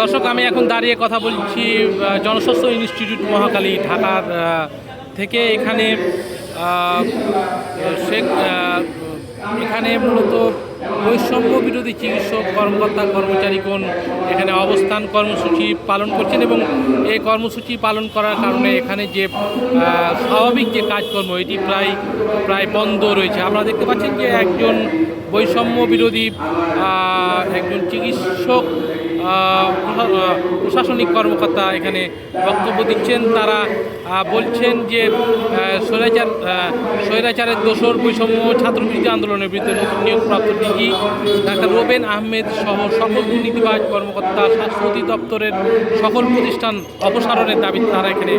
দর্শক, আমি এখন দাঁড়িয়ে কথা বলছি জনস্বাস্থ্য ইনস্টিটিউট মহাকালী ঢাকার থেকে। এখানে শেখ এখানে মূলত বৈষম্য বিরোধী চিকিৎসক, কর্মকর্তা, কর্মচারীগণ এখানে অবস্থান কর্মসূচি পালন করছেন এবং এই কর্মসূচি পালন করার কারণে এখানে যে স্বাভাবিক যে কাজকর্ম, এটি প্রায় প্রায় বন্ধ রয়েছে। আপনারা দেখতে পাচ্ছেন যে একজন বৈষম্য বিরোধী একজন চিকিৎসক প্রশাসনিক কর্মকর্তা এখানে বক্তব্য দিচ্ছেন। তারা বলছেন যে স্বৈরাচার স্বৈরাচারের দোষর বৈষম্য ছাত্রবিরোধী আন্দোলনের বিরুদ্ধে নতুন নিয়োগপ্রাপ্ত ডিজি ডাক্তার রোবেন আহমেদ সহ সকল দুর্নীতিবাজ কর্মকর্তা স্বাস্থ্য অধিদপ্তরের সকল প্রতিষ্ঠান অপসারণের দাবি তারা এখানে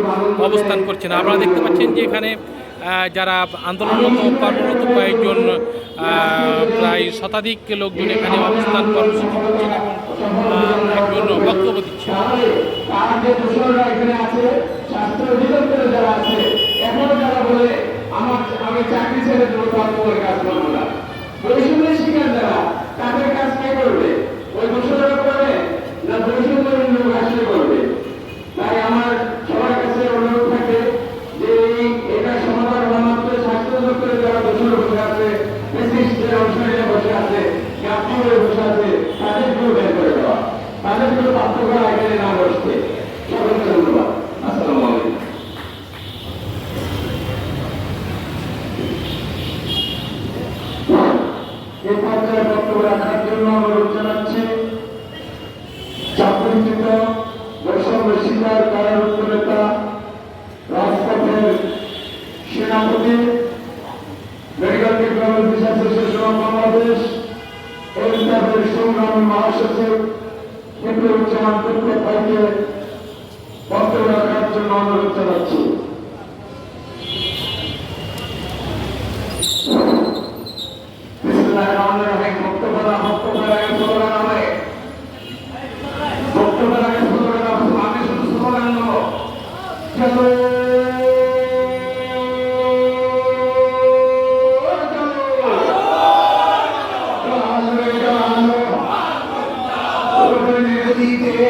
অবস্থান করছেন। আপনারা দেখতে পাচ্ছেন যে এখানে যারা আন্দোলনরত, কর্মরত কয়েকজন প্রায় শতাধিক লোকজন এখানে অবস্থান কর্মসূচি করছেন এবং একজন বক্তব্য দিচ্ছেন বাংলাদেশ এলটাবের সংগ্রামী মহাসচিব বিপ্লবুজ্জামান বিপ্লব ভাইকে বন্ধ রাখার জন্য অনুরোধ জানাচ্ছি। Thank রহমানির மெழுதிதே